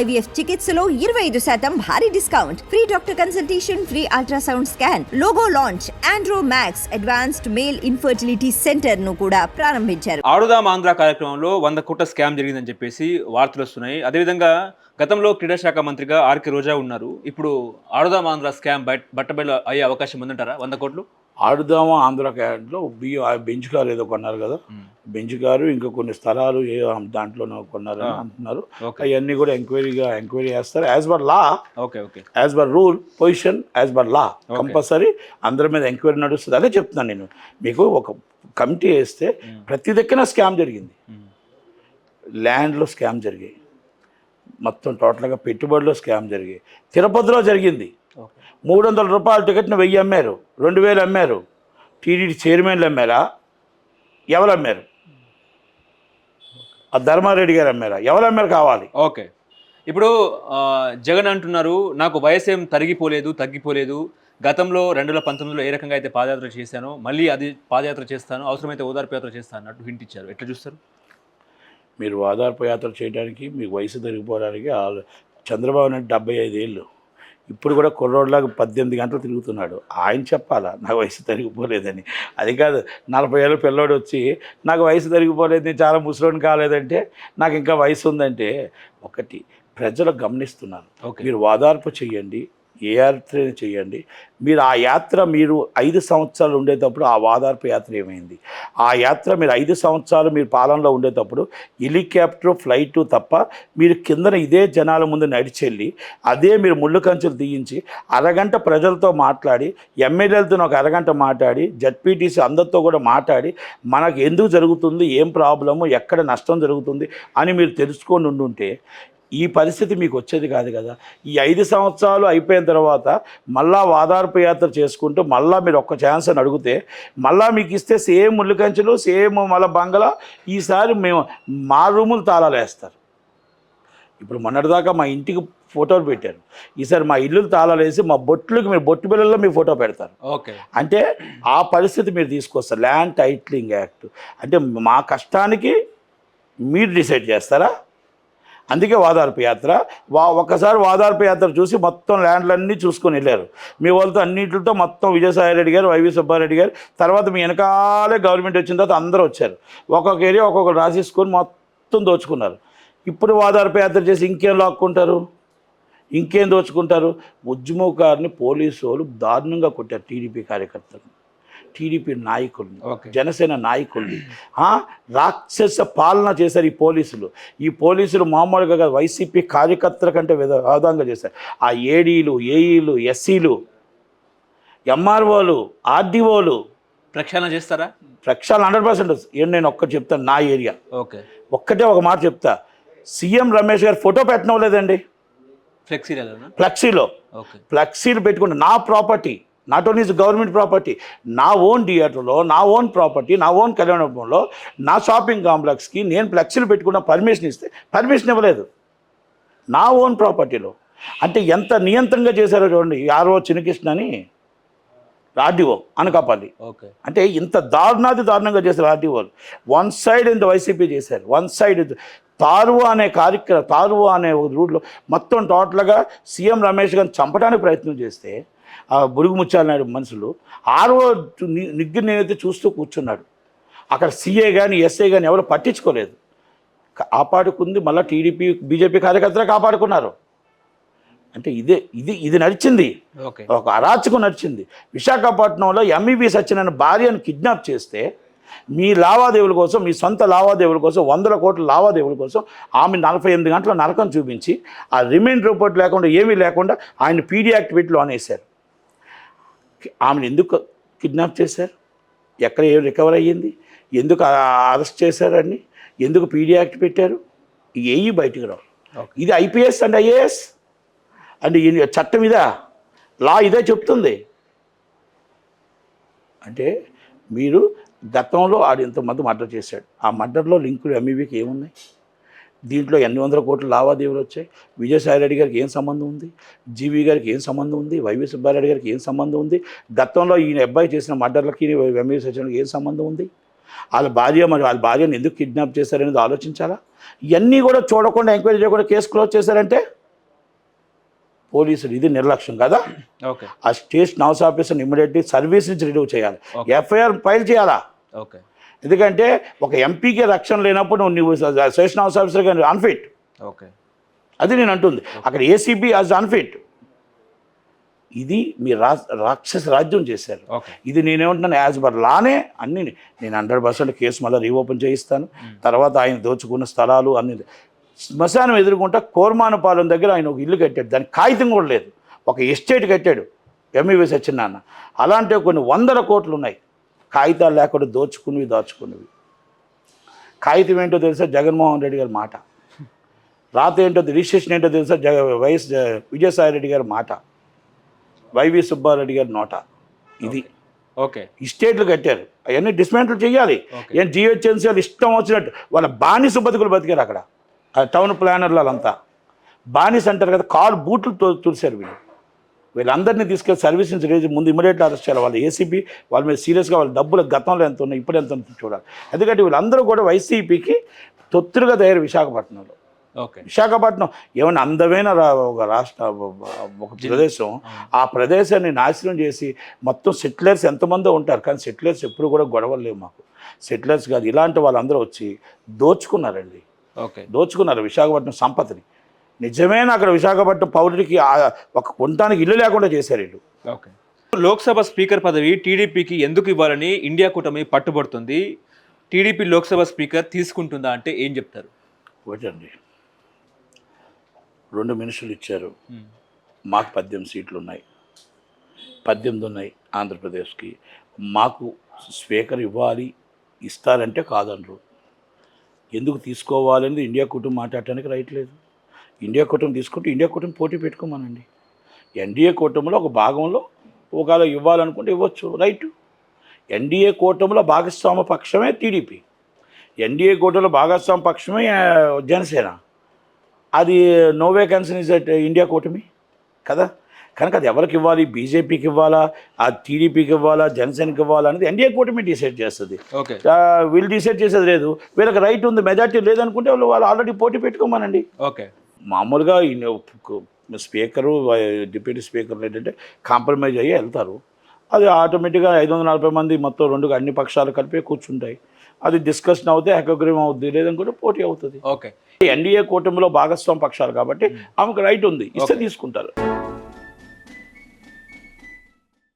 IVF చికిత్సలో ఇరవై ఐదు శాతం భారీ discount. Free doctor consultation free ultrasound scan logo launch Andro Max advanced male infertility సెంటర్ను కూడా ప్రారంభించారు. ఆడుదాం ఆంధ్ర కార్యక్రమంలో వంద కోట్ల స్కామ్ జరిగిందని చెప్పేసి వార్తలు వస్తున్నాయి. అదేవిధంగా గతంలో క్రీడా శాఖ మంత్రిగా ఆర్కే రోజా ఉన్నారు. ఇప్పుడు ఆడుదాం ఆంధ్ర స్కామ్ బట్ బట్టబయలు అయ్యే అవకాశం ఉందంటారా? వంద కోట్లు? ఆడుదామా ఆంధ్ర క్యారెట్లో బియ్యం బెంచ్ కారు ఏదో కొన్నారు కదా. బెంచ్ కారు ఇంకా కొన్ని స్థలాలు ఏ దాంట్లో కొన్నారు. అంటున్నారు. అవన్నీ కూడా ఎంక్వైరీగా ఎంక్వైరీ చేస్తారు. As per law okay okay. As per rule position as per law. Compulsory అందరి మీద ఎంక్వైరీ నడుస్తుంది. అదే చెప్తున్నాను నేను. మీకు ఒక కమిటీ వేస్తే. ప్రతి దగ్గర స్కామ్ జరిగింది. ల్యాండ్లో స్కామ్ జరిగాయి. మొత్తం టోటల్గా పెట్టుబడిలో స్కామ్ జరిగాయి. తిరుపతిలో జరిగింది. మూడు వందల రూపాయల టికెట్ని వెయ్యి అమ్మారు. రెండు వేలు అమ్మారు. టీడీడీ చైర్మన్లు అమ్మారా? ఎవరు అమ్మారు? ఆ ధర్మారెడ్డి గారు అమ్మారా? ఎవరు అమ్మారు కావాలి? ఓకే. ఇప్పుడు జగన్ అంటున్నారు నాకు వయసు ఏం తరిగిపోలేదు తగ్గిపోలేదు. గతంలో రెండు వేల పంతొమ్మిదిలో ఏ రకంగా అయితే పాదయాత్ర చేశానో మళ్ళీ అది పాదయాత్ర చేస్తాను అవసరమైతే ఓదార్పు యాత్ర చేస్తాను అన్నట్టు హింట్ ఇచ్చారు. ఎట్లా చూస్తారు? మీరు ఓదార్పు యాత్ర చేయడానికి మీకు వయసు తరిగిపోవడానికి ఆ- చంద్రబాబు నాయుడు డెబ్బై ఐదు ఏళ్ళు ఇప్పుడు కూడా కుర్రోడ్లాగా పద్దెనిమిది గంటలు తిరుగుతున్నాడు. ఆయన చెప్పాలా నాకు వయసు తరిగిపోలేదని. అది కాదు నలభై ఏళ్ళ పిల్లోడు వచ్చి నాకు వయసు తరిగిపోలేదు నేను చాలా ముసలోని కాలేదంటే నాకు ఇంకా వయసు ఉందంటే ఒకటి ప్రజలు గమనిస్తున్నారు. ఓకే. మీరు ఓదార్పు చేయండి. ఏ యాత్ర చేయండి. మీరు ఆ యాత్ర మీరు ఐదు సంవత్సరాలు ఉండేటప్పుడు ఆ వాదార్పు యాత్ర ఏమైంది? ఆ యాత్ర మీరు ఐదు సంవత్సరాలు మీరు పాలనలో ఉండేటప్పుడు హెలికాప్టర్ ఫ్లైట్ తప్ప మీరు కిందన ఇదే జనాల ముందు నడిచెళ్ళి అదే మీరు ముళ్ళు కంచెలు తీయించి అరగంట ప్రజలతో మాట్లాడి ఎమ్మెల్యేలతో ఒక అరగంట మాట్లాడి జడ్పీటీసీ అందరితో కూడా మాట్లాడి మనకు ఎందుకు జరుగుతుంది ఏం ప్రాబ్లము ఎక్కడ నష్టం జరుగుతుంది అని మీరు తెలుసుకొని ఉండుంటే ఈ పరిస్థితి మీకు వచ్చేది కాదు కదా. ఈ ఐదు సంవత్సరాలు అయిపోయిన తర్వాత మళ్ళా వాదార్పు యాత్ర చేసుకుంటూ మళ్ళా మీరు ఒక్క ఛాన్స్ అని అడిగితే మళ్ళా మీకు ఇస్తే సేమ్ ముళ్ళకంచెలు సేమ్ మళ్ళా బంగళా ఈసారి మేము మా రూములు తాళాలు వేస్తారు. ఇప్పుడు మొన్నటిదాకా మా ఇంటికి ఫోటోలు పెట్టారు. ఈసారి మా ఇల్లు తాళాలు వేసి మా బొట్లకి మీరు బొట్టు బిళ్ళల్లో మీ ఫోటో పెడతారు. ఓకే. అంటే ఆ పరిస్థితి మీరు తీసుకొస్తారు. Land titling act. అంటే మా కష్టానికి మీరు డిసైడ్ చేస్తారా? అందుకే వాదార్పు యాత్ర. వా ఒక్కసారి వాదార్పు యాత్ర చూసి మొత్తం ల్యాండ్లన్నీ చూసుకొని వెళ్ళారు. మీ వాళ్ళతో అన్నింటితో మొత్తం విజయసాయిరెడ్డి గారు వైవి సుబ్బారెడ్డి గారు తర్వాత మీ వెనకాలే గవర్నమెంట్ వచ్చిన తర్వాత అందరూ వచ్చారు. ఒక్కొక్క ఏరియా ఒక్కొక్కరు రాసేసుకొని మొత్తం దోచుకున్నారు. ఇప్పుడు వాదార్పు యాత్ర చేసి ఇంకేం లాక్కుంటారు? ఇంకేం దోచుకుంటారు? ఉద్యమకారిని పోలీసు వాళ్ళు దారుణంగా కొట్టారు టీడీపీ కార్యకర్తలు. టీడీపీ నాయకుల్ని. జనసేన నాయకుల్ని రాక్షస పాలన చేశారు ఈ పోలీసులు. ఈ పోలీసులు మామూలుగా వైసీపీ కార్యకర్తల కంటే విధ విధంగా చేశారు. ఆ ఏడీలు ఏఈలు ఎస్సీలు ఎంఆర్ఓలు ఆర్డీఓలు ప్రక్షాళన చేస్తారా? ప్రక్షాళన హండ్రెడ్ పర్సెంట్ నేను ఒక్కటి చెప్తాను నా ఏరియా. ఓకే. ఒక్కటే ఒక మాట చెప్తా. సీఎం రమేష్ గారు ఫోటో పెట్టడం లేదండి ఫ్లెక్సీలనా ఫ్లెక్సీలో. ఓకే. ఫ్లెక్సీలు పెట్టుకుంటే నా property not only government property నా ఓన్ థియేటర్లో నా ఓన్ ప్రాపర్టీ నా ఓన్ కళ్యాణంలో నా షాపింగ్ కాంప్లెక్స్కి నేను ఫ్లెక్సీలు పెట్టుకున్న పర్మిషన్ ఇస్తే పర్మిషన్ ఇవ్వలేదు. నా ఓన్ ప్రాపర్టీలో అంటే ఎంత నియంత్రణగా చేశారో చూడండి ఆర్ఓ చిన్నకృష్ణ అని ఆర్డీఓ అనకాపల్లి. ఓకే. అంటే ఇంత దారుణాది దారుణంగా చేశారు ఆర్టీఓలు వన్ సైడ్ ఇంత వైసీపీ చేశారు. వన్ సైడ్ తారువ అనే కార్యక్రమ తారువ అనే రూట్లో మొత్తం టోటల్గా సీఎం రమేష్ గారిని చంపడానికి ప్రయత్నం చేస్తే ఆ బురుగు ముత్యాల నాయుడు మనుషులు ఆరో నిగ్గు నేనైతే చూస్తూ కూర్చున్నాడు. అక్కడ సీఏ కానీ ఎస్ఏ కానీ ఎవరు పట్టించుకోలేదు. కాపాడుకుంది మళ్ళీ టీడీపీ బీజేపీ కార్యకర్తలే కాపాడుకున్నారు. అంటే ఇదే ఇది ఇది నడిచింది. ఓకే. ఒక అరాచకం నడిచింది. విశాఖపట్నంలో ఎంఈబి సత్యనారాయణ భార్యను కిడ్నాప్ చేస్తే మీ లావాదేవీల కోసం మీ సొంత లావాదేవీల కోసం వందల కోట్ల లావాదేవీల కోసం ఆమె నలభై ఎనిమిది గంటల నరకం చూపించి ఆ రిమైండ్ రిపోర్ట్ లేకుండా ఏమీ లేకుండా ఆయన పీడీ యాక్టివిటీలో అనేశారు. ఆమెను ఎందుకు కిడ్నాప్ చేశారు? ఎక్కడ ఏం రికవర్ అయ్యింది? ఎందుకు అరెస్ట్ చేశారని ఎందుకు పీడీ యాక్ట్ పెట్టారు? ఏవి బయటికి రావు. ఇది ఐపీఎస్ అండ్ ఐఏఎస్. అండ్ ఈ చట్టం ఇదా లా ఇదే చెప్తుంది. అంటే మీరు గతంలో ఆడు ఇంతమంది మర్డర్ చేశాడు. ఆ మర్డర్లో లింకులు ఎంఈబీకి ఏమున్నాయి? దీంట్లో ఎన్ని వందల కోట్ల లావాదేవీలు వచ్చాయి. విజయసాయి రెడ్డి గారికి ఏం సంబంధం ఉంది? జీవి గారికి ఏం సంబంధం ఉంది? వైవి సుబ్బారెడ్డి గారికి ఏం సంబంధం ఉంది? గతంలో ఈయన అబ్బాయి చేసిన మర్డర్లకి ఎంఈ సచివాలకి ఏం సంబంధం ఉంది? వాళ్ళ భార్య మరి వాళ్ళ భార్యను ఎందుకు కిడ్నాప్ చేశారనేది ఆలోచించాలా? ఇవన్నీ కూడా చూడకుండా ఎంక్వైరీ చేయకుండా కేసు క్లోజ్ చేశారంటే పోలీసులు ఇది నిర్లక్ష్యం కదా? ఓకే. ఆ స్టేషన్ హౌస్ ఆఫీసర్ని ఇమీడియట్లీ సర్వీస్ నుంచి రిలీవ్ చేయాలి. ఎఫ్ఐఆర్ ఫైల్ చేయాలా? ఓకే. ఎందుకంటే ఒక ఎంపీకి రక్షణ లేనప్పుడు నువ్వు నువ్వు స్టేషన్ హౌస్ ఆఫీసర్గా అన్ఫిట్ ఓకే. అది నేను అంటుంది. అక్కడ ఏసీబీ యాజ్ అన్ఫిట్ ఇది మీ రా రాక్షస రాజ్యం చేశారు. ఇది నేనేమంటున్నాను యాజ్ పర్ లానే అన్ని నేను హండ్రెడ్ పర్సెంట్ కేసు మళ్ళీ రీఓపెన్ చేయిస్తాను. తర్వాత ఆయన దోచుకున్న స్థలాలు అన్ని శ్మశానం ఎదుర్కొంటా కోర్మానపాలెం దగ్గర ఆయన ఒక ఇల్లు కట్టాడు. దానికి కాగితం కూడా లేదు. ఒక ఎస్టేట్ కట్టాడు. ఎంఈవి సత్యనారాయణ అలాంటి కొన్ని వందల కోట్లు ఉన్నాయి. కాగితాలు లేకుండా దోచుకునివి దాచుకునేవి కాగితం ఏంటో తెలుసా? జగన్మోహన్ రెడ్డి గారి మాట. రాత ఏంటో రిజిస్ట్రేషన్ ఏంటో తెలుసా? జగ వైఎస్ జ- విజయసాయి రెడ్డి గారి మాట. వైవి సుబ్బారెడ్డి గారి నోట. ఇది. ఓకే. ఇస్టేట్లు కట్టారు. అవన్నీ డిస్మాంటిల్ చేయాలి. ఏం జిహెచ్ఎంసీ వాళ్ళు ఇష్టం వచ్చినట్టు వాళ్ళ బానిస బతుకులు బతికారు అక్కడ. టౌన్ ప్లానర్లు వాళ్ళంతా. బానిస అంటారు కదా కారు బూట్లు తో- తుడిచారు వీళ్ళు. వీళ్ళందరినీ తీసుకెళ్ళి సర్వీస్ నుంచి రేజ్ ముందు ఇమీడియట్గా అరెస్ట్ చేయాలి. వాళ్ళ ఏసీపీ వాళ్ళ మీద సీరియస్గా వాళ్ళ డబ్బుల గతంలో ఎంత ఉన్నాయి ఇప్పుడు ఎంత ఉంది చూడాలి. ఎందుకంటే వీళ్ళందరూ కూడా వైసీపీకి తొత్తులుగా తయారు విశాఖపట్నంలో. ఓకే. విశాఖపట్నం ఏమన్నా అందమైన రా- ఒక రాష్ట్ర ఒక ప్రదేశం ఆ ప్రదేశాన్ని నాశనం చేసి మొత్తం సెటిలర్స్ ఎంతమందో ఉంటారు. కానీ సెటిలర్స్ ఎప్పుడు కూడా గొడవలు లేవు మాకు. సెటిలర్స్ కాదు ఇలాంటి వాళ్ళందరూ వచ్చి దోచుకున్నారండి. ఓకే. దోచుకున్నారు విశాఖపట్నం సంపత్తిని. నిజమైన అక్కడ విశాఖపట్నం పౌరుడికి ఒక కొనటానికి ఇల్లు లేకుండా చేశారు వీళ్ళు. ఓకే. లోక్సభ స్పీకర్ పదవి టీడీపీకి ఎందుకు ఇవ్వాలని ఇండియా కూటమి పట్టుబడుతుంది? టీడీపీ లోక్సభ స్పీకర్ తీసుకుంటుందా అంటే ఏం చెప్తారు? ఒకటండి. రెండు మినిస్టర్లు ఇచ్చారు. మాకు పద్దెనిమిది సీట్లు ఉన్నాయి. పద్దెనిమిది ఉన్నాయి ఆంధ్రప్రదేశ్కి. మాకు స్పీకర్ ఇవ్వాలి ఇస్తారంటే కాదనరు. ఎందుకు తీసుకోవాలనేది ఇండియా కుటుంబం మాట్లాడటానికి రైట్ లేదు. ఇండియా కుటుంబం తీసుకుంటే ఇండియా కుటుంబం పోటీ పెట్టుకోమనండి. ఎన్డీఏ కూటమిలో ఒక భాగంలో ఒకవేళ ఇవ్వాలనుకుంటే ఇవ్వచ్చు రైట్. ఎన్డీఏ కూటమిలో భాగస్వామ్య పక్షమే టీడీపీ. ఎన్డీఏ కూటమిలో భాగస్వామ్య పక్షమే జనసేన. అది no vacancy is at India కూటమి కదా? కనుక అది ఎవరికి ఇవ్వాలి? బీజేపీకి ఇవ్వాలా? ఆ టీడీపీకి ఇవ్వాలా? జనసేనకి ఇవ్వాలా? అనేది ఎన్డీఏ కూటమి డిసైడ్ చేస్తుంది. వీళ్ళు డిసైడ్ చేసేది లేదు. వీళ్ళకి రైట్ ఉంది మెజార్టీ లేదనుకుంటే వాళ్ళు వాళ్ళు ఆల్రెడీ పోటీ పెట్టుకోమనండి. ఓకే. మామూలుగా ఈ స్పీకరు డిప్యూటీ స్పీకర్లు ఏంటంటే కాంప్రమైజ్ అయ్యి వెళ్తారు. అది ఆటోమేటిక్గా ఐదు వందల నలభై మంది మొత్తం రెండు అన్ని పక్షాలు కలిపి కూర్చుంటాయి. అది డిస్కషన్ అవుతే ఏకగ్రీవం అవుద్ది లేదనుకుంటే పోటీ అవుతుంది. ఓకే. ఎన్డీఏ కూటమిలో భాగస్వామి పక్షాలు కాబట్టి ఆమెకు రైట్ ఉంది ఇస్తే తీసుకుంటారు.